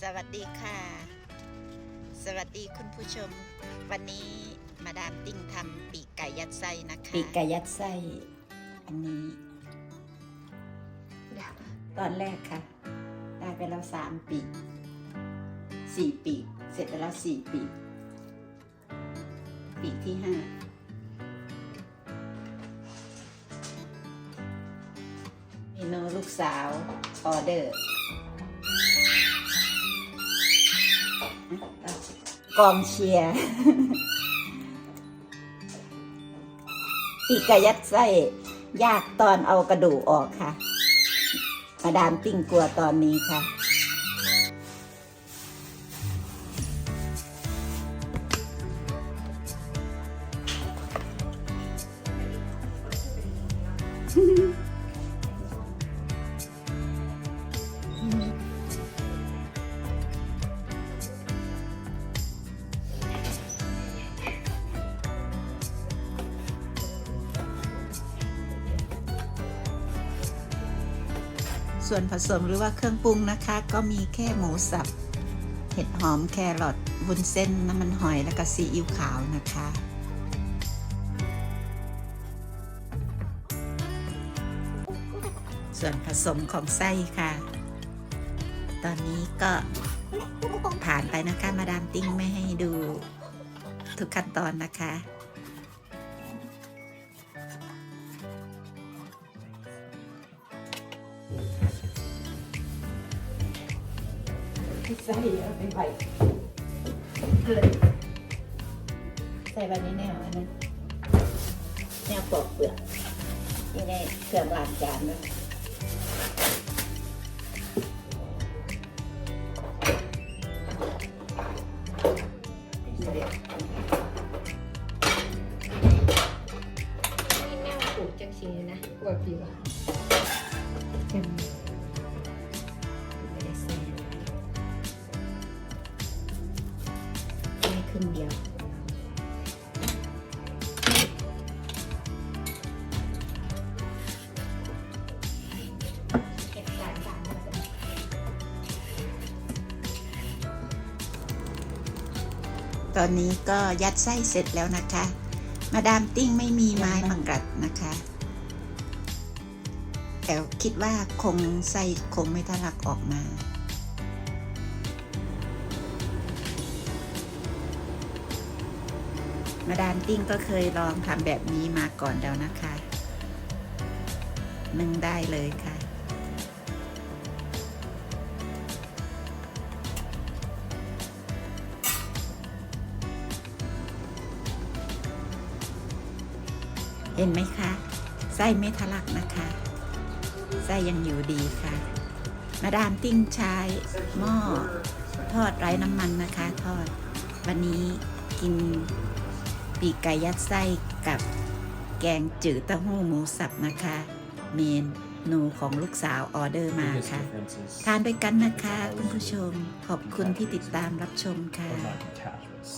สวัสดีค่ะ สวัสดีคุณผู้ชม วันนี้มาดามติ้งทำปีกไก่ยัดไส้นะคะ ปีกไก่ยัดไส้ อันนี้ ตอนแรกค่ะ ได้ไปแล้วสามปีกสี่ปีก เสร็จไปแล้วสี่ปีก ปีกที่ห้าเมนูลูกสาวออเดอร์ กองเชียร์ปีกยัดไส้ยากตอนเอากระดูกออกค่ะ มาดามติ้งกลัวตอนนี้ค่ะ ส่วนผสมหรือว่าเครื่องปรุงนะคะ ก็มีแค่หมูสับ เห็ดหอมแครอทวุ้นเส้นน้ำมันหอยแล้วก็ซีอิ๊วขาวนะคะส่วนผสมของไส้ค่ะ ตอนนี้ก็ผ่านไปนะคะ มาดามติ้งไม่ให้ดูทุกขั้นตอนนะคะ ใส่เอาไปใบเกลือใส่ใบนี้แนวอันนั้นแนวปอกเปลือกนี่แน่เครื่องล้างจานด้วยนี่แม่ปลูกจังสีนะปวดผิวอะไม่ รึ่งเดียว ตอนนี้ก็ยัดไส้เสร็จแล้วนะคะ มาดามติ้งไม่มีไม้มังกัดนะคะแต่คิดว่าคงไส้คงไม่ทะลักออกมา มาดามติ้งก็เคยลองทำแบบนี้มาก่อนแล้วนะคะ นึ่งได้เลยค่ะเห็นไหมคะไส้ไม่ทะลักนะคะไส้ยังอยู่ดีค่ะ มาดามติ้งใช้หม้อทอดไร้น้ำมันนะคะ ทอด วันนี้กิน ปีกไก่ยัดไส้กับแกงจืดเต้าหู้หมูสับนะคะ เมนนูของลูกสาวออเดอร์มา biggest ค่ะ differences ทานด้วยกันนะคะ คุณผู้ชมขอบคุณที่ติดตามรับชมค่ะ are not attachments.